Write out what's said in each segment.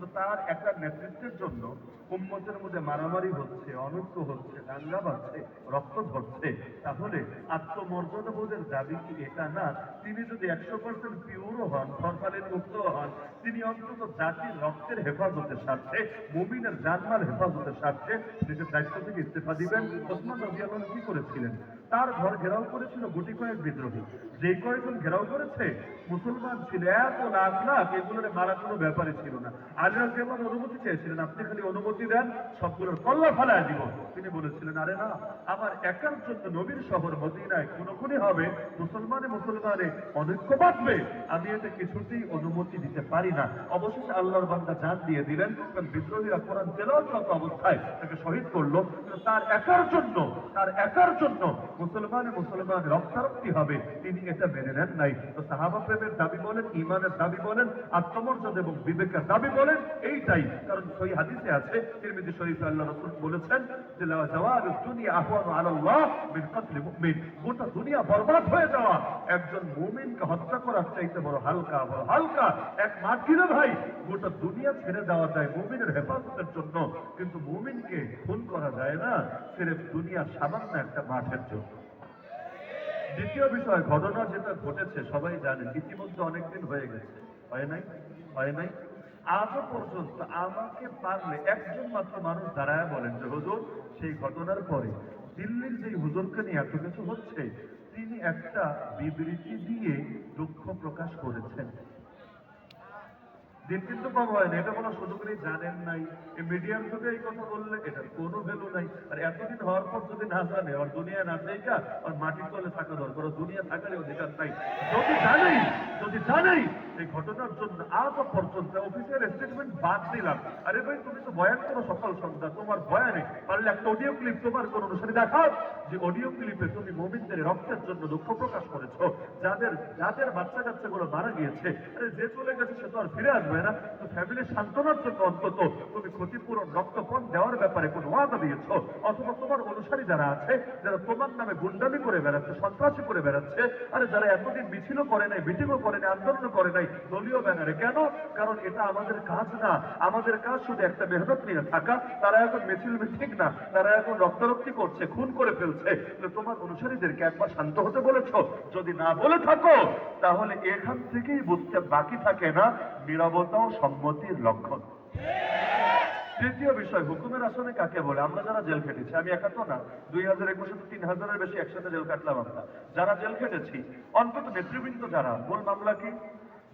তো তার একটা নেতৃত্বের জন্য উম্মতের মধ্যে মারামারি হচ্ছে, অনৈক্য হচ্ছে, দাঙ্গা বাজছে রক্ত ঝরছে। তাহলে আত্মমর্যাদা বোধের দাবি কি এটা না? তিনি যদি একশো পার্সেন্ট পিওরও হন ফরফালিন মুক্ত হন, তিনি অন্তত জাতির রক্তের হেফাজতের স্বার্থে মুমিনের জানমাল হেফাজতের স্বার্থে নিজের দায়িত্ব থেকে ইস্তেফা দিবেন। ওসমান রবি আল্লাহ কি করেছিলেন? তার ঘর ঘেরাও করেছিল গুটি কয়েক বিদ্রোহী। যে কয়েকজন ঘেরাও করেছে? মুসলমান ছিল এত লাখ লাখ, এগুলোর মারা কোনো ব্যাপারে ছিল না। আলী অনুমতি চেয়েছিলেন, আপনি খালি অনুমতি দেন, সবগুলোর দিব। তিনি বলেছিলেন, আরে না, আমার একার জন্য নবীর শহর মদিনায় কোনো খুনি হবে, মুসলমানে মুসলমানে অনৈক্য বাঁচবে আমি কিছুতেই অনুমতি দিতে পারি না। অবশেষে আল্লাহর বান্দা জান দিয়ে দিলেন বিদ্রোহীরা কোরআন অবস্থায় তাকে শহীদ করল। তার একার জন্য, তার একার জন্য মুসলমানে মুসলমান রক্তারক্তি হবে, তিনি এটা মেনে নেন নাই। তো সাহাবা প্রেমের দাবি বলেন ইমানের দাবি বলেন, আত্মমর্যাদা এবং বিবেকের দাবি বলেন এইটাই। কারণ সই হাদিসে আছে, তিরমিজি শরীফে আল্লাহ রাসূল বলেছেন যে, লা জাওয়ালুদ দুনিয়া আহওয়ানু আলাল্লাহ মিন কতলি মুমিন। গোটা দুনিয়া বরবাদ হয়ে যাওয়া। একজন মুমিনকে হত্যা করার চাইতে বড় হালকা বড় হালকা। এক মাটিরে ভাই, গোটা দুনিয়া ছেড়ে দেওয়া যায় মুমিনের হেফাজতের জন্য। কিন্তু মুমিনকে খুন করা যায় না সিরেফ দুনিয়া সামান্য একটা মাঠের জন্য। দ্বিতীয় বিষয়, ঘটনা যেটা ঘটেছে, সবাই জানেন ইতিমধ্যে অনেকদিন হয়ে গেছে। হয় নাই? হয় নাই? আজও পর্যন্ত আমাকে পারলে একজন মাত্র মানুষ দাঁড়ায় বলেন যে, হুজুর, সেই ঘটনার পরে দিল্লির যে হুজুরকে নিয়ে এত কিছু হচ্ছে, তিনি একটা বিবৃতি দিয়ে দুঃখ প্রকাশ করেছেন। দিন কিন্তু কম হয় না, এটা কোনো সুযোগ নেই জানেন নাই। এই মিডিয়ার যুগে এই কথা বললে এটার কোনো ভ্যালু নাই। আর এতদিন হওয়ার পর যদি না জানে, আর দুনিয়া না থেকে আর মাটির তলে থাকা দরকার দুনিয়া থাকার অধিকার নাই। যদি জানেই যদি জানেই এই ঘটনার জন্য আজও পর্যন্ত অফিসের স্টেটমেন্ট বাদ দিলাম। আরে ভাই, তুমি তো বয়ান করো সকাল সন্ধ্যা। তোমার বয়ানে পারলে একটা অডিও ক্লিপ তোমার কোন অনুসারী দেখাও। যে অডিও ক্লিপে তুমি মোমিনদের রক্তের জন্য দুঃখ প্রকাশ করেছ। যাদের যাদের বাচ্চা কাচ্চাগুলো মারা গিয়েছে, আরে যে চলে গেছে সে তো আর ফিরে আসবে না। তো ফ্যামিলির সান্ত্বনার জন্য অন্তত তুমি ক্ষতিপূরণ, রক্তপণ দেওয়ার ব্যাপারে কোনো ওয়াদা দিয়েছ? অথবা তোমার অনুসারী যারা আছে, যারা তোমার নামে গুন্ডামি করে বেড়াচ্ছে, সন্ত্রাসী করে বেড়াচ্ছে, আরে যারা এতদিন মিছিলও করে নাই, মিটিংও করে নাই, আন্দোলনও করে নাই দলীয় ব্যানারে। কেন? কারণ এটা আমাদের কাজ না। আমাদের কাজ শুধু একটা মেহনত নিয়ে থাকা। তারা এখন মিছিল মিটিং না। তারা এখন রক্তারক্তি করছে, খুন করে ফেলছে। তোমার অনুসারীদেরকে একবার শান্ত হতে বলেছ? যদি না বলে থাকো, তাহলে এখান থেকেই বুঝতে বাকি থাকে না নিরবতা ও সম্মতির লক্ষণ। তৃতীয় বিষয়, হুকুমের আসনে কাকে বলে? আমরা যারা জেল খেটেছি, আমি একা তো না। দুই হাজার একুশে তো তিন হাজারের বেশি একসাথে জেল কাটলাম আমরা। যারা জেল খেটেছি, অন্তত নেতৃবৃন্দ যারা মূল মামলা কি?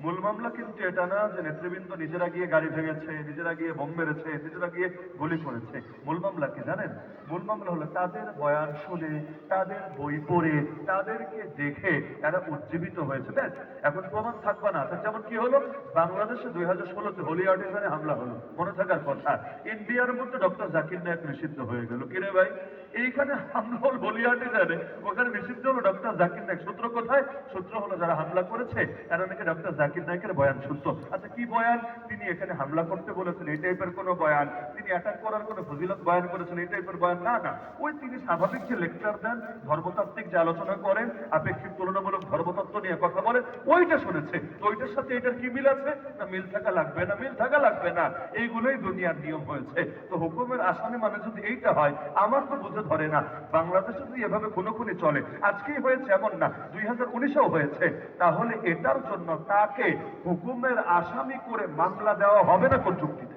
মূল মামলা কিন্তু এটা না যে নেতৃবৃন্দ নিজেরা গিয়ে গাড়ি ভেঙেছে, নিজেরা গিয়ে বোম মেরেছে, নিজেরা গিয়ে গুলি করেছে। মূল মামলা কি জানেন? মূল মামলা হলো তাদের বয়ান শুনে, তাদের বই পড়ে, তাদেরকে দেখে তারা উজ্জীবিত হয়েছে। ব্যাস, এখন প্রমাণ থাকবে না। তা যেমন কি হলো? বাংলাদেশে দুই হাজার ষোলোতে হোলি আর্টিজানে হামলা হলো। মনে থাকার কথা। ইন্ডিয়ার মধ্যে ডক্টর জাকির নায়ক নিষিদ্ধ হয়ে গেল। কিরে ভাই? এইখানে হামলা হল হোলি আর্টিজানে। ওখানে নিষিদ্ধ হলো ডক্টর জাকির নায়ক। সূত্র কোথায়? সূত্র হলো যারা হামলা করেছে, তারা নাকি ডক্টর জাকির নায়কের বয়ান শুনতো। আচ্ছা কি বয়ান? তিনি এখানে হামলা করতে বলেছেন, এই টাইপের কোন বয়ান। তিনি অ্যাটাক করার কোন ফজিলত বয়ান করেছেন, এই টাইপের বয়ান। না না। ওই তিনি স্বাভাবিক যে লেকচার দেন, ধর্মতাত্ত্বিক যে আলোচনা করেন, আপেক্ষিক তুলনামূলক ধর্মতত্ত্ব নিয়ে কথা বলেন ওইটা শুনেছে। তো ওইটার সাথে এটার কি মিল আছে? না, মিল থাকা লাগবে না, মিল থাকা লাগবে না। এইগুলোই দুনিয়ার নিয়ম হয়েছে। তো হুকুমের আসামি মানে যদি এইটা হয়, আমার তো বুঝে ধরে না। বাংলাদেশে যদি এভাবে কোনো কোনো চলে। আজকেই হয়েছে এমন না, দুই হাজার উনিশেও হয়েছে। তাহলে এটার জন্য তাকে হুকুমের আসামি করে মামলা দেওয়া হবে না কোন যুক্তিতে?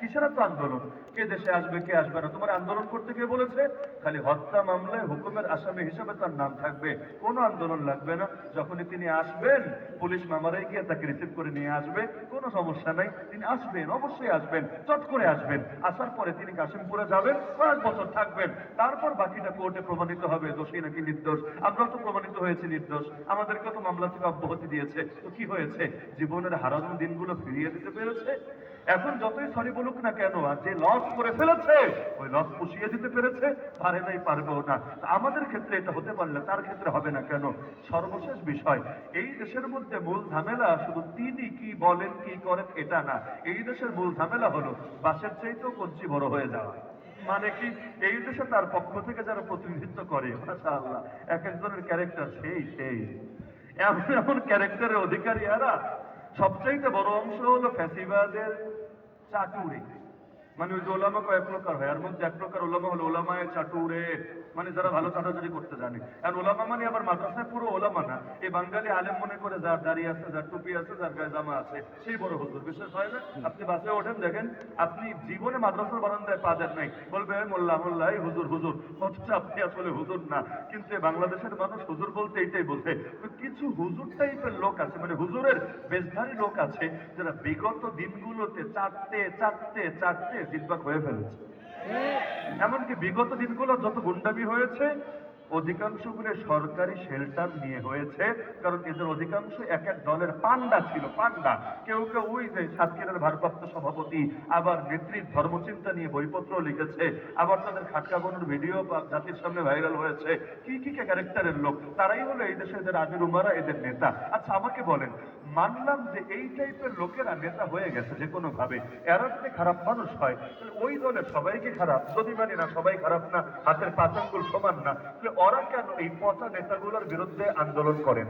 কিসের তো আন্দোলন? কে দেশে আসবে, কে আসবে না? তোমার আন্দোলন করতে কে বলেছে? খালি হত্যা, মামলায় হুকুমের আসামি হিসেবে তার নাম থাকবে। কোনো আন্দোলন লাগবে না। যখনই তিনি আসবেন, পুলিশ মামারাই গিয়ে তাকে রিসিভ করে নিয়ে আসবে। কোনো সমস্যা নাই। তিনি আসবেন, অবশ্যই আসবেন, চট করে আসবেন। আসার পরে তিনি কাশিমপুরে যাবেন পাঁচ বছর থাকবেন। তারপর বাকিটা কোর্টে প্রমাণিত হবে। দোষী নাকি নির্দোষ? আমরাও তো প্রমাণিত হয়েছে নির্দোষ। আমাদেরকে তো মামলা থেকে অব্যাহতি দিয়েছে। তো কি হয়েছে? জীবনের হারানো দিনগুলো ফিরিয়ে দিতে পেরেছে? এখন যতই সরি বলুক না কেন, আর যে লস করে ফেলেছে, ওই লস পুষিয়ে দিতে পেরেছে, পারে নাই, পারবেও না। আমাদের ক্ষেত্রে এটা হতে পারলে তার ক্ষেত্রে হবে না কেন? সর্বশেষ বিষয়, এই দেশের মধ্যে মূল ঝামেলা শুধু তিনি কি বলেন, কি করেন, এটা না। এই দেশের মূল ঝামেলা হলো বাসের চাইতেও কঞ্চি বড় হয়ে যাওয়া। মানে কি, এই দেশে তার পক্ষ থেকে যারা প্রতিনিধিত্ব করে এক একজনের ক্যারেক্টার সেই সেই। এমন এমন ক্যারেক্টারের অধিকারী এরা সবচাইতে বড় অংশ হলো ফ্যাসিবাদের চাটুরে। মানে ওই যে ওলামা কয়েক প্রকার হয়। আর মধ্যে এক প্রকার ওলামা হলো ওলামায় চাটুরে। মানে যারা ভালো চাটাচাটি করতে জানে। আর ওলামা মানে আবার মাদ্রাসায় পুরো ওলামা না। এই বাঙালি আলেম মনে করে যার দাড়ি আছে যার টুপি আছে যার গায়ে জামা আছে সেই বড় হুজুর। বিশেষ হয় না? আপনি বাসে ওঠেন দেখেন আপনি জীবনে মাদ্রাসার বারান্দায় পা দেন নাই। বলবে মোল্লা মোল্লা এই হুজুর হুজুর। অথচ আপনি আসলে হুজুর না। কিন্তু এই বাংলাদেশের মানুষ হুজুর বলতে এটাই বোঝে। তো কিছু হুজুর টাইপের লোক আছে মানে হুজুরের বেশধারী লোক আছে যারা বিগত দিনগুলোতে চাটতে চাটতে চারটে জিব্বাক হয়ে ফেলেছে। এমনকি বিগত দিনগুলো যত গুন্ডামি হয়েছে অধিকাংশগুলো সরকারি শেল্টার নিয়ে হয়েছে, কারণ এদের অধিকাংশ এক এক দলের পান্ডা ছিল, পান্ডা। কেউ কেউ ওই যে সাতক্ষীরার ভারপ্রাপ্ত সভাপতি, আবার নেত্রীর ধর্মচিন্তা নিয়ে বইপত্র লিখেছে, আবার তাদের খাটকা বনুর ভিডিও জাতির সামনে ভাইরাল হয়েছে। কি কি ক্যারেক্টারের লোক? তারাই হলো এই দেশে এদের আমির উমারা এদের নেতা। আচ্ছা আমাকে বলেন, মানলাম যে এই টাইপের লোকেরা নেতা হয়ে গেছে যে কোনো ভাবে এরা যদি খারাপ মানুষ হয় ওই দলের সবাইকে খারাপ? যদি মানি না, সবাই খারাপ না, হাতের পাঁচ আঙ্গুল সমান না ওরা কেন এই পচা নেতাগুলোর বিরুদ্ধে আন্দোলন করেন?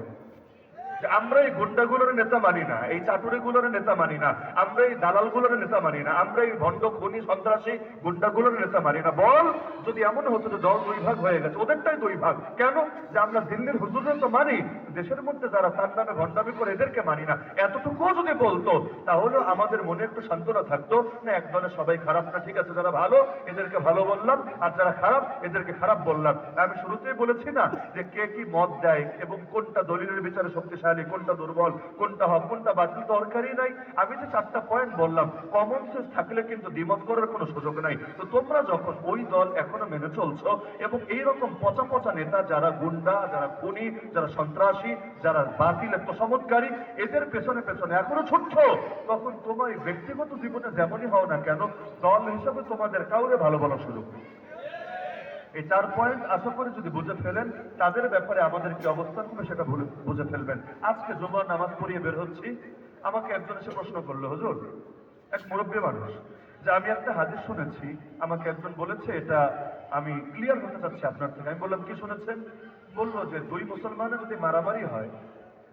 আমরা এই গুন্ডাগুলোর নেতা মানি না, এই চাটুরিগুলোর নেতা মানি না আমরা এই দালালগুলোর নেতা মানি না আমরা এই ভণ্ড খনি, সন্ত্রাসী গুন্ডাগুলোর নেতা মানি না। বল, যদি এমন হতো যে দল দুই ভাগ হয়ে গেছে, ওদেরটাই দুই ভাগ। কেন? যে আমরা দিল্লির হুজুরদের তো মানি, দেশের মধ্যে যারা তার নামে ভণ্ডামি করে এদেরকে মানি না। এতটুকুও যদি বলতো, তাহলে আমাদের মনে একটু সান্ত্বনা থাকতো না এক দলে সবাই খারাপ না, ঠিক আছে, যারা ভালো, এদেরকে ভালো বললাম, আর যারা খারাপ, এদেরকে খারাপ বললাম। আমি শুরুতেই বলেছি না যে কে কি মত দেয় এবং কোনটা দলিলের বিচারে শক্তিশালী কোনটা দুর্বল, কোনটা হক কোনটা বাতিল দরকারই নাই আমি যে চারটা পয়েন্ট বললাম কমন সেন্স থাকলে কিন্তু দ্বিমত করার কোনো সুযোগ নাই তো তোমরা যখন ওই দল এখনও মেনে চলছো এবং এইরকম পচা পচা নেতা যারা গুন্ডা, যারা খুনি, যারা সন্ত্রাসী, যারা বাতিলের তোষামতকারী এদের পেছনে পেছনে এখনও ছুটছ, তখন তোমার ব্যক্তিগত জীবনে যেমনই হও না কেন, দল হিসাবে তোমাদের কাউরে ভালো বলার সুযোগ করবে। এই চার পয়েন্ট আশা করি যদি বুঝে ফেলেন, তাদের ব্যাপারে আমাদের কি অবস্থান হবে সেটা বুঝে ফেলবেন। আজকে জুমার নামাজ পড়িয়ে বের হচ্ছি। আমাকে একজন এসে প্রশ্ন করল, হুজুর, এক মুরব্বী মানুষ, যে আমি একটা হাদিস শুনেছি, আমাকে একজন বলেছে, এটা আমি ক্লিয়ার হতে চাচ্ছি আপনার থেকে। আমি বললাম, কি শুনেছেন? বলল যে, দুই মুসলমানের যদি মারামারি হয়,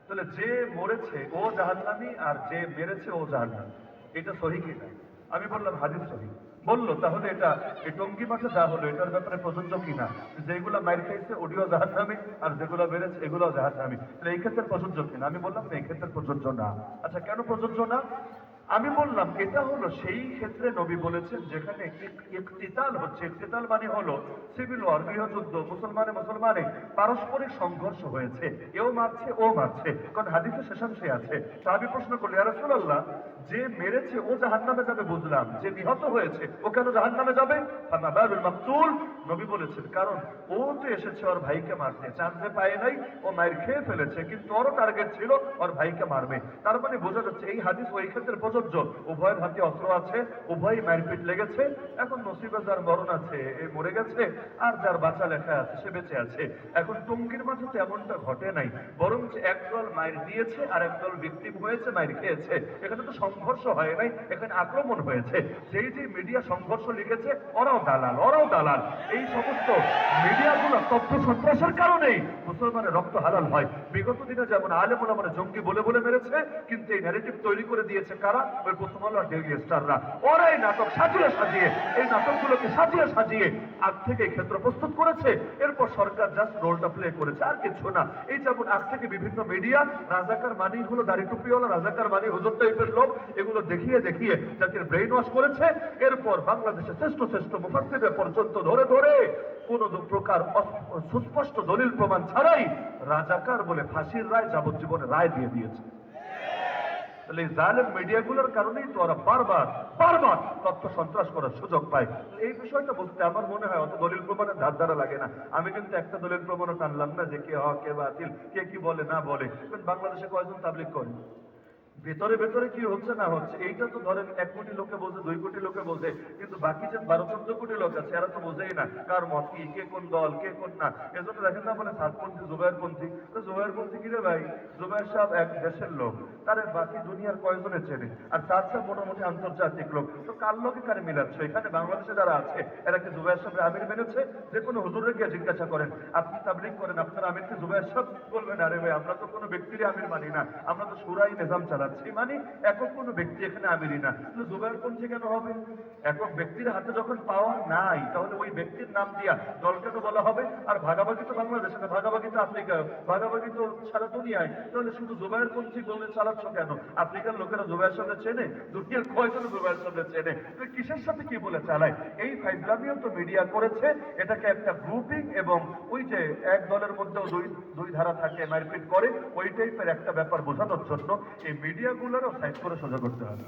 তাহলে যে মরেছে ও জাহান্নামি আর যে মেরেছে ও জাহান্নামী, এটা সহি কি না আমি বললাম, হাদিস সহি। বলল, তাহলে এটা, এই টঙ্গি মাঠে যা হলো, এটার ব্যাপারে প্রযোজ্য কিনা? যেগুলো মাইর খাইছে, ওটিও জাহাজ নামি আর যেগুলো বেড়েছে এগুলো নামি তাহলে এই ক্ষেত্রে প্রযোজ্য কিনা? আমি বললাম এই ক্ষেত্রে প্রযোজ্য না। আচ্ছা কেন প্রযোজ্য না? আমি বললাম, এটা হলো সেই ক্ষেত্রে নবী বলেছেন, যেখানে ইকতিতাল হচ্ছে। ইকতিতাল মানে হলো সিভিল ওয়ার গৃহযুদ্ধ, মুসলমানে মুসলমানে পারস্পরিক সংঘর্ষ হয়েছে। এও মারছে, ও মারছে। কারণ হাদিসে শেষাংশে আছে। তা আমি প্রশ্ন করলি আর রাসূলুল্লাহ, যে মেরেছে ও জাহান্নামে যাবে বুঝলাম, যে নিহত হয়েছে, ও কেন জাহান্নামে যাবে? ফামাবারুল মাকতুল। নবী বলেছেন, কারণ ও তো এসেছে ওর ভাইকে মারতে। চান্সে পায় নাই, ও মায়ের খেয়ে ফেলেছে, কিন্তু ওরও টার্গেট ছিল ওর ভাইকে মারবে। তার মানে বোঝা যাচ্ছে, এই হাদিস ওই ক্ষেত্রে প্রযোজ্য উভয়ের হাতে অস্ত্র আছে উভয় মারপিট লেগেছে। এখন নসিবে যার মরণ আছে, এ মরে গেছে, আর যার বাঁচা লেখা আছে, সে বেঁচে আছে। এখন টঙ্গির মাঠে তো এমনটা ঘটে নাই বরং একদল মায়ের দিয়েছে, আর একদল ভিক্টিম হয়েছে, মায়ের খেয়েছে। এখানে তো সংঘর্ষ হয় নাই, এখানে আক্রমণ হয়েছে। যেই যে মিডিয়া সংঘর্ষ লিখেছে, ওরাও দালাল ওরাও দালাল। এই সমস্ত মিডিয়াগুলো তথ্য সন্ত্রাসের কারণেই মুসলমানের রক্ত হালাল হয়। বিগত দিনে যেমন আলেমুল মানে জঙ্গি বলে বলে মেরেছে, কিন্তু এই ন্যারেটিভ তৈরি করে দিয়েছে কারা? ওই স্টাররা। ওরাই নাটক সাজিয়ে সাজিয়ে, এই নাটকগুলোকে সাজিয়ে সাজিয়ে আগ থেকে ক্ষেত্র প্রস্তুত করেছে। এরপর সরকার জাস্ট রোলটা প্লে করেছে, আর কিছু না। এই যেমন থেকে বিভিন্ন মিডিয়া রাজাকার মানি হলো দাড়ি টুপিওয়ালা, রাজাকার মানি হুজুর টাইপের লোক, এগুলো দেখিয়ে দেখিয়ে জাতির ব্রেইন ওয়াশ করেছে। এরপর বাংলাদেশের শ্রেষ্ঠ শ্রেষ্ঠ পর্যন্ত ধরে ধরে কোন প্রকার সুস্পষ্ট দলিল প্রমাণ ছাড়াই রাজাকার বলে ফাঁসির রায় যাবজ্জীবনের রায় দিয়ে দিয়েছে। তাহলে এই জালেম মিডিয়াগুলোর কারণেই তো ওরা বারবার বারবার তথ্য সন্ত্রাস করার সুযোগ পায়। এই বিষয়টা বলতে আমার মনে হয় অত দলিল প্রমাণের ধার ধারা লাগে না। আমি কিন্তু একটা দলিল প্রমাণও টানলাম না যে কে হক কে বাতিল, কে কি বলে, না বলে। বাংলাদেশে কয়জন তাবলিক করে? ভেতরে ভেতরে কি হচ্ছে না হচ্ছে, এইটা তো ধরেন এক কোটি লোকে বোঝে দুই কোটি লোকে বোঝে কিন্তু বাকি যে বারো, চোদ্দ কোটি লোক আছে, এরা তো বোঝেই না কার মত কি, কে কোন দল, কে কোন না। এজন্য দেখেন না বলে সাতপন্থী জুবাইরপন্থী। তো জুবাইরপন্থী কি রে ভাই? জুবাইর সাহেব এক দেশের লোক, তারে বাকি দুনিয়ার কয়জনে চেনে? আর তার সাহেব মোটামুটি আন্তর্জাতিক লোক। তো কার লোকে কারে মিলাচ্ছে? এখানে বাংলাদেশে যারা আছে, এরা কি জুবাইর সাহেব আমির মেনেছে? যে কোনো হুজুরে গিয়ে জিজ্ঞাসা করেন, আপনি তাবলিক করেন, আপনার আমির কি জুবাইর সাহেব বলবেন? আরে ভাই, আমরা তো কোনো ব্যক্তিরই আমির মানি না। আমরা তো সুরাই নিজাম চালাচ্ছি। যাচ্ছি মানে একক কোনো ব্যক্তি এখানে আমিরি না। তাহলে জুবাইরপন্থী কেন হবে? একক ব্যক্তির হাতে যখন পাওয়ার নাই, তাহলে ওই ব্যক্তির নাম দিয়া দল কেন বলা হবে। আর ভাগাভাগি তো বাংলাদেশে না, ভাগাভাগি তো আফ্রিকা ভাগাভাগি তো সারা দুনিয়ায়। তাহলে শুধু জুবাইরপন্থী বলে চালাচ্ছ কেন? আফ্রিকার লোকেরা জুবাইয়ের সাথে চেনে, দুনিয়ার কয়জন জুবাইয়ের সাথে চেনে? তো কিসের সাথে কি বলে চালায়? এই ফাইজলামিও তো মিডিয়া করেছে, এটাকে একটা গ্রুপিং এবং ওই যে এক দলের মধ্যেও দুই দুই ধারা থাকে, মারপিট করে, ওই টাইপের একটা ব্যাপার বোঝানোর জন্য এই মিডিয়াগুলোরও সাইড করে সোজা করতে হবে।